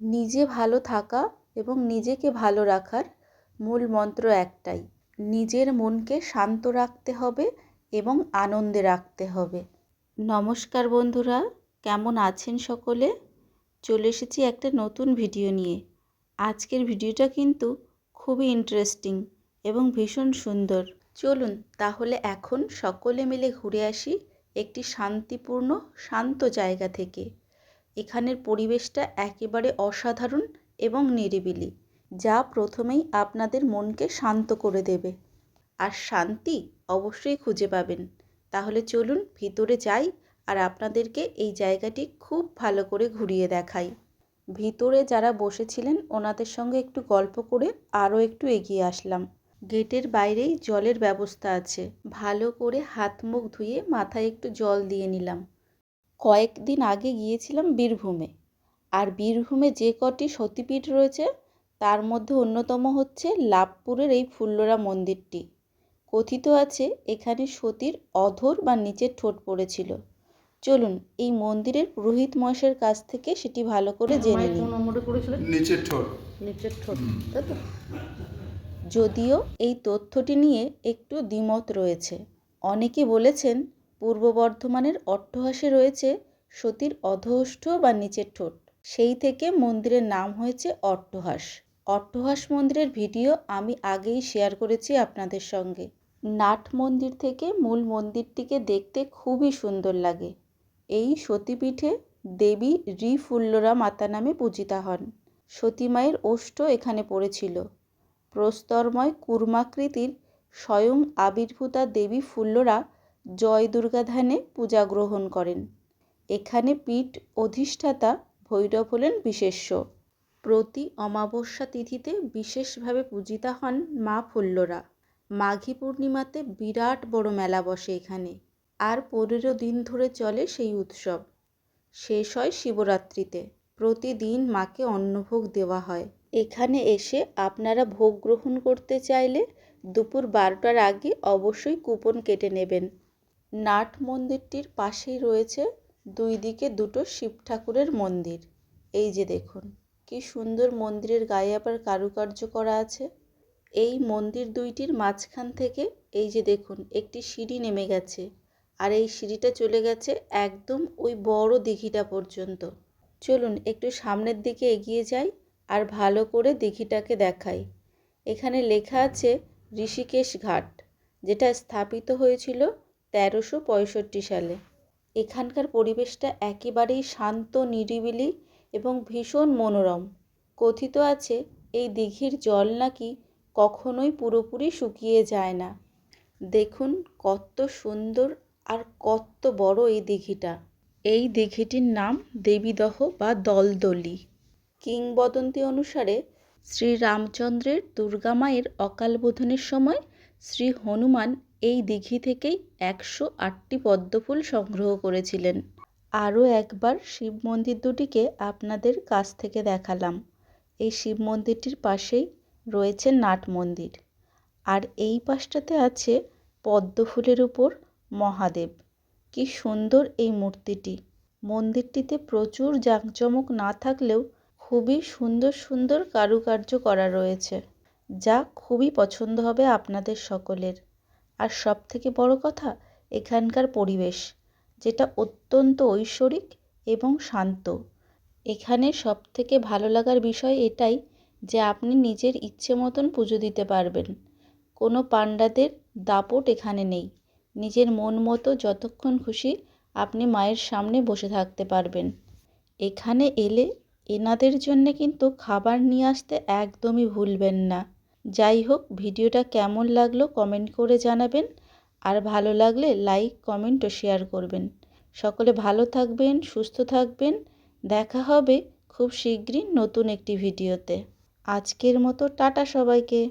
নিজে ভালো থাকা এবং নিজেকে ভালো রাখার মূল মন্ত্র একটাই। নিজের মনকে শান্ত রাখতে হবে এবং আনন্দে রাখতে হবে। নমস্কার বন্ধুরা, কেমন আছেন সকলে? চলে এসেছি একটা নতুন ভিডিও নিয়ে। আজকের ভিডিওটা কিন্তু খুবই ইন্টারেস্টিং এবং ভীষণ সুন্দর। চলুন তাহলে এখন সকলে মিলে ঘুরে আসি একটি শান্তিপূর্ণ, শান্ত জায়গা থেকে। এখানের পরিবেশটা একেবারে অসাধারণ এবং নিরিবিলি, যা প্রথমেই আপনাদের মনকে শান্ত করে দেবে। আর শান্তি অবশ্যই খুঁজে পাবেন। তাহলে চলুন ভিতরে যাই আর আপনাদেরকে এই জায়গাটি খুব ভালো করে ঘুরিয়ে দেখাই। ভিতরে যারা বসেছিলেন, ওনাদের সঙ্গে একটু গল্প করে আরও একটু এগিয়ে আসলাম। গেটের বাইরেই জলের ব্যবস্থা আছে। ভালো করে হাত মুখ ধুয়ে মাথায় একটু জল দিয়ে নিলাম। কয়েকদিন আগে গিয়েছিলাম বীরভূমে। আর বীরভূমে যে কটি সতীপীঠ রয়েছে তার মধ্যে অন্যতম হচ্ছে লাভপুরের এই ফুল্লরা মন্দিরটি। কথিত আছে এখানে সতীর অধর বা নিচের ঠোঁট পড়েছিল। চলুন এই মন্দিরের পুরোহিত মহেশের কাছ থেকে সেটি ভালো করে জেনে নিই। নিচের ঠোঁট। নিচের ঠোঁট তাই তো? যদিও এই তথ্যটি নিয়ে একটু দ্বিমত রয়েছে। অনেকে বলেছেন পূর্ব বর্ধমানের অট্টহাসে রয়েছে সতীর অধোষ্ঠ বা নিচের ঠোঁট। সেই থেকে মন্দিরের নাম হয়েছে অট্টহাস। অট্টহাস মন্দিরের ভিডিও আমি আগেই শেয়ার করেছি আপনাদের সঙ্গে। নাট মন্দির থেকে মূল মন্দিরটিকে দেখতে খুবই সুন্দর লাগে। এই সতীপীঠে দেবী রিফুল্লরা মাতা নামে পূজিতা হন। সতীমায়ের ওষ্ঠ এখানে পড়েছিল। প্রস্তরময় কুর্মাকৃতির স্বয়ং আবির্ভূতা দেবী ফুল্লরা জয় দুর্গা ধ্যানে পূজা গ্রহণ করেন। এখানে পীঠ অধিষ্ঠাতা ভৈরব হলেন বিশেষ্য। প্রতি অমাবস্যা তিথিতে বিশেষভাবে পূজিতা হন মা ফুল্লরা। মাঘী পূর্ণিমাতে বিরাট বড় মেলা বসে এখানে। আর পনেরো দিন ধরে চলে সেই উৎসব। শেষ হয় শিবরাত্রিতে। প্রতিদিন মাকে অন্নভোগ দেওয়া হয়। এখানে এসে আপনারা ভোগ গ্রহণ করতে চাইলে দুপুর বারোটার আগে অবশ্যই কুপন কেটে নেবেন। নাট মন্দিরটির পাশেই রয়েছে দুই দিকে দুটো শিব ঠাকুরের মন্দির। এই যে দেখুন, কি সুন্দর মন্দিরের গায়ে আবার কারুকার্য করা আছে। এই মন্দির দুইটির মাঝখান থেকে এই যে দেখুন, একটি সিঁড়ি নেমে গেছে আর এই সিঁড়িটা চলে গেছে একদম ওই বড় দিঘিটা পর্যন্ত। চলুন একটু সামনের দিকে এগিয়ে যাই আর ভালো করে দিঘিটাকে দেখাই। এখানে লেখা আছে ঋষিকেশ ঘাট, যেটা স্থাপিত হয়েছিল তেরোশো পঁয়ষট্টি সালে। এখানকার পরিবেশটা একেবারেই শান্ত, নিরিবিলি এবং ভীষণ মনোরম। কথিত আছে, এই দিঘির জল নাকি কখনোই পুরোপুরি শুকিয়ে যায় না। দেখুন কত সুন্দর আর কত বড় এই দিঘিটা। এই দিঘিটির নাম দেবীদহ বা দলদলি। কিংবদন্তি অনুসারে শ্রী রামচন্দ্রের দুর্গা মায়ের অকাল বোধনের সময় শ্রী হনুমান এই দিঘি থেকেই একশো আটটি পদ্মফুল সংগ্রহ করেছিলেন। আরও একবার শিব মন্দির দুটিকে আপনাদের কাছ থেকে দেখালাম। এই শিব মন্দিরটির পাশেই রয়েছে নাট মন্দির। আর এই পাশটাতে আছে পদ্মফুলের উপর মহাদেব। কি সুন্দর এই মূর্তিটি। মন্দিরটিতে প্রচুর জাঁকজমক না থাকলেও খুবই সুন্দর সুন্দর কারুকার্য করা রয়েছে, যা খুবই পছন্দ হবে আপনাদের সকলের। আর সব থেকে বড় কথা, এখানকার পরিবেশ, যেটা অত্যন্ত ঐশ্বরিক এবং শান্ত। এখানে সব থেকে ভালো লাগার বিষয় এটাই যে আপনি নিজের ইচ্ছে মতন পুজো দিতে পারবেন। কোনো পাণ্ডাদের দাপট এখানে নেই। নিজের মন মতো যতক্ষণ খুশি আপনি মায়ের সামনে বসে থাকতে পারবেন। এখানে এলে এনাদের জন্যে কিন্তু খাবার নিয়ে আসতে একদমই ভুলবেন না। যাই হোক, ভিডিওটা কেমন লাগল কমেন্ট করে জানাবেন। আর ভালো লাগলে লাইক, কমেন্ট ও শেয়ার করবেন। সকলে ভালো থাকবেন, সুস্থ থাকবেন। দেখা হবে খুব শীঘ্রই নতুন একটি ভিডিওতে। আজকের মতো টাটা সবাইকে।